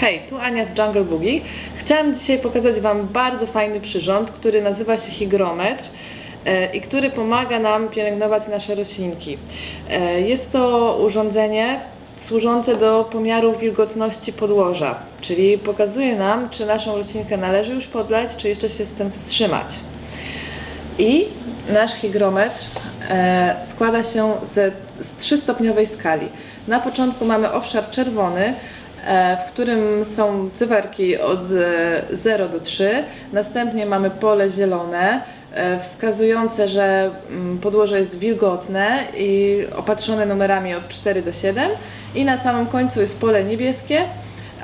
Hej, tu Ania z Jungle Boogie. Chciałam dzisiaj pokazać Wam bardzo fajny przyrząd, który nazywa się hygrometr e, i który pomaga nam pielęgnować nasze roślinki. E, Jest to urządzenie służące do pomiaru wilgotności podłoża, czyli pokazuje nam, czy naszą roślinkę należy już podlać, czy jeszcze się z tym wstrzymać. I nasz hygrometr e, składa się z trzystopniowej skali. Na początku mamy obszar czerwony, w którym są cyferki od e, 0 do 3. Następnie mamy pole zielone, e, wskazujące, że mm, podłoże jest wilgotne i opatrzone numerami od 4 do 7. I na samym końcu jest pole niebieskie,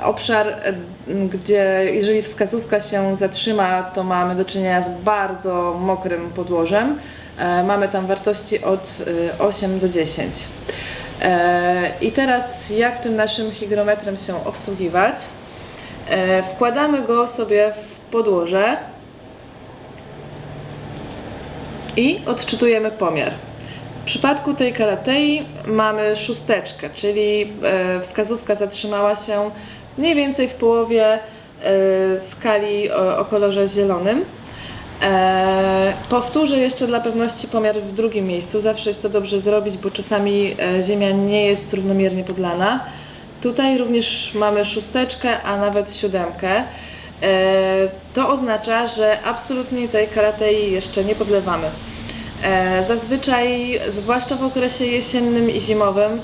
obszar, e, gdzie jeżeli wskazówka się zatrzyma, to mamy do czynienia z bardzo mokrym podłożem. E, Mamy tam wartości od e, 8 do 10. E, I teraz jak tym naszym hygrometrem się obsługiwać? E, Wkładamy go sobie w podłoże i odczytujemy pomiar. W przypadku tej kalatei mamy szósteczkę, czyli e, wskazówka zatrzymała się mniej więcej w połowie skali o kolorze zielonym. E, powtórzę jeszcze dla pewności pomiar w drugim miejscu. Zawsze jest to dobrze zrobić, bo czasami e, ziemia nie jest równomiernie podlana. Tutaj również mamy szósteczkę, a nawet siódemkę. E, to oznacza, że absolutnie tej karatei jeszcze nie podlewamy. Zazwyczaj, zwłaszcza w okresie jesiennym i zimowym,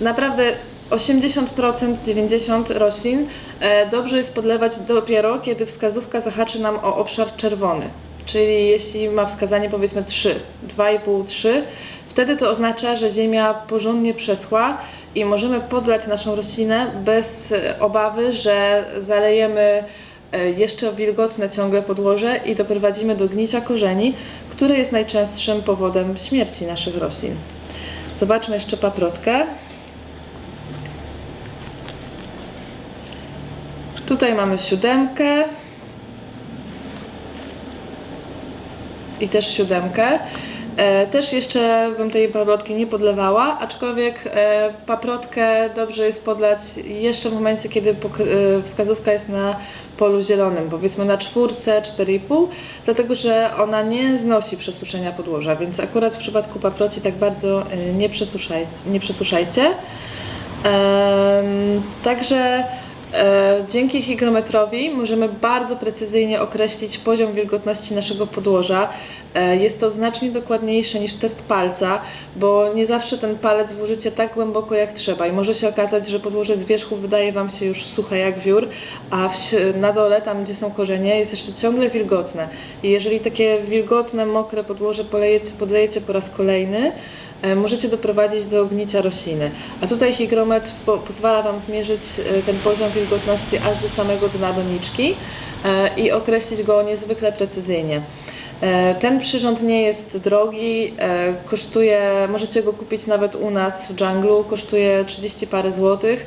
naprawdę 80%, 90% roślin e, dobrze jest podlewać dopiero, kiedy wskazówka zahaczy nam o obszar czerwony. Czyli jeśli ma wskazanie powiedzmy 3, 2,5, 3, wtedy to oznacza, że ziemia porządnie przeschła i możemy podlać naszą roślinę bez e, obawy, że zalejemy e, jeszcze wilgotne ciągle podłoże i doprowadzimy do gnicia korzeni, które jest najczęstszym powodem śmierci naszych roślin. Zobaczmy jeszcze paprotkę. Tutaj mamy siódemkę i też siódemkę. E, też jeszcze bym tej paprotki nie podlewała, aczkolwiek e, paprotkę dobrze jest podlać jeszcze w momencie, kiedy e, wskazówka jest na polu zielonym, powiedzmy na czwórce, 4,5, dlatego że ona nie znosi przesuszenia podłoża, więc akurat w przypadku paproci tak bardzo e, nie przesuszajcie. Nie przesuszajcie. Em, Także e, dzięki hygrometrowi możemy bardzo precyzyjnie określić poziom wilgotności naszego podłoża. E, jest to znacznie dokładniejsze niż test palca, bo nie zawsze ten palec włożycie tak głęboko jak trzeba i może się okazać, że podłoże z wierzchu wydaje Wam się już suche jak wiór, a na dole, tam gdzie są korzenie, jest jeszcze ciągle wilgotne. I jeżeli takie wilgotne, mokre podłoże polejecie, podlejecie po raz kolejny, e, możecie doprowadzić do gnicia rośliny. A tutaj hygrometr po, pozwala Wam zmierzyć e, ten poziom wilgotności aż do samego dna doniczki i określić go niezwykle precyzyjnie. E, Ten przyrząd nie jest drogi, e, kosztuje, możecie go kupić nawet u nas w Dżunglu, kosztuje 30 parę złotych,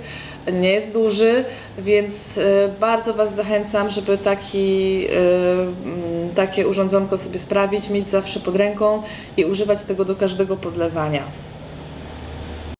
nie jest duży, więc e, bardzo Was zachęcam, żeby taki, takie urządzonko sobie sprawić, mieć zawsze pod ręką i używać tego do każdego podlewania.